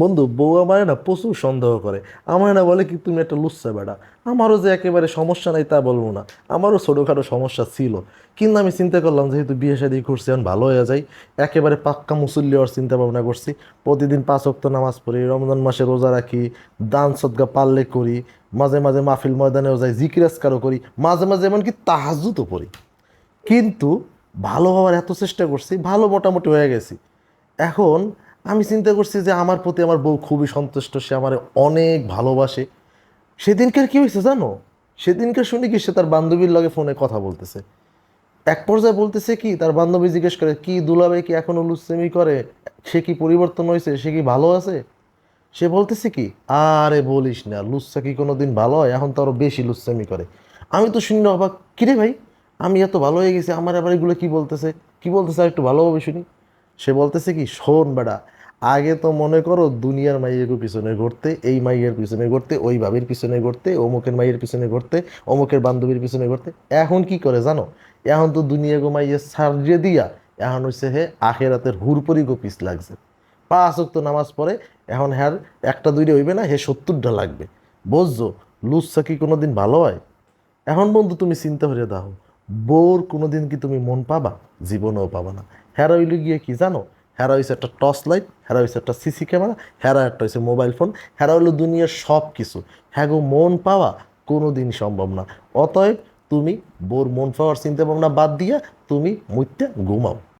বন্ধু, বউ আমার না প্রচুর সন্দেহ করে। আমার না বলে কি, তুমি একটা লুচ্ছা বেড়া আমারও যে একেবারে সমস্যা নাই তা বলব না। আমারও ছোটোখাটো সমস্যা ছিল। কিন্তু আমি চিন্তা করলাম, যেহেতু বিয়ে শাদি করছি, এখন ভালো হয়ে যাই। একেবারে পাক্কা মুসল্লি হওয়ার চিন্তা ভাবনা করছি। প্রতিদিন পাঁচ অক্ত নামাজ পড়ি, রমজান মাসে রোজা রাখি, দান সদ্গা পারলে করি, মাঝে মাঝে মাহফিল ময়দানেও যাই জিকিরাজকারও করি, মাঝে মাঝে এমনকি তাহাজুতও পড়ি। কিন্তু ভালো হওয়ার এত চেষ্টা করছি, ভালো মোটামুটি হয়ে গেছি। এখন আমি চিন্তা করছি যে আমার প্রতি আমার বউ খুবই সন্তুষ্ট, সে আমার অনেক ভালোবাসে। সেদিনকার কি হয়েছে জানো? সেদিনকার শুনি কি সে তার বান্ধবীর লগে ফোনে কথা বলতেছে? এক পর্যায়ে বলতেছে কি, তার বান্ধবী জিজ্ঞেস করে, কি দুলাভাই কি এখনও লুচ্ছেমি করে? সে কি পরিবর্তন হয়েছে? সে কি ভালো আছে? সে বলতেছে কি, আরে বলিস না লুচ্ছা কি কোনো দিন ভালো হয়? এখন তো আরও বেশি লুচ্ছামি করে। আমি তো শুনি না অবাক, কিরে ভাই, আমি এত ভালো হয়ে গেছি, আমার আবার এগুলো কি বলতেছে? কি বলতেছে আর একটু ভালোভাবে শুনি। সে বলতেছে কি, শোন বেড়া, আগে তো মনে করো দুনিয়ার মাইয়ের পিছনে ঘুরতে, এই মাইয়ের পিছনে ঘুরতে, ওই ভাবির পিছনে ঘুরতে, অমুকের মাইয়ের পিছনে ঘুরতে, অমুকের বান্ধবীর পিছনে ঘুরতে। এখন কি করে জানো? এখন তো দুনিয়া গো মাইয়ের সার্জে দিয়া, এখন হচ্ছে হে আখেরাতের হুরপরি গো পিস লাগছে। পাঁচ অক্ত নামাজ পড়ে, এখন হ্যার একটা দুইটা হইবে না, হে সত্তরটা লাগবে। বুঝছ? লুচ্ছা কি কোনোদিন ভালো হয়? এখন বন্ধু তুমি চিন্তা করে দাও, বোর কোনোদিন কি তুমি মন পাবা? জীবনেও পাবা না। হেরা হইলে গিয়ে কি জানো? হেরা হয়েছে একটা টর্চ লাইট হেরা হয়েছে একটা সিসি ক্যামেরা হেরা একটা হয়েছে মোবাইল ফোন হেরা হলো দুনিয়ার সব কিছু হ্যাগো, মন পাওয়া কোনো দিন সম্ভব না। অতএব তুমি বোর মন পাওয়ার চিন্তা ভাবনা বাদ দিয়া তুমি মুইতে ঘুমাও।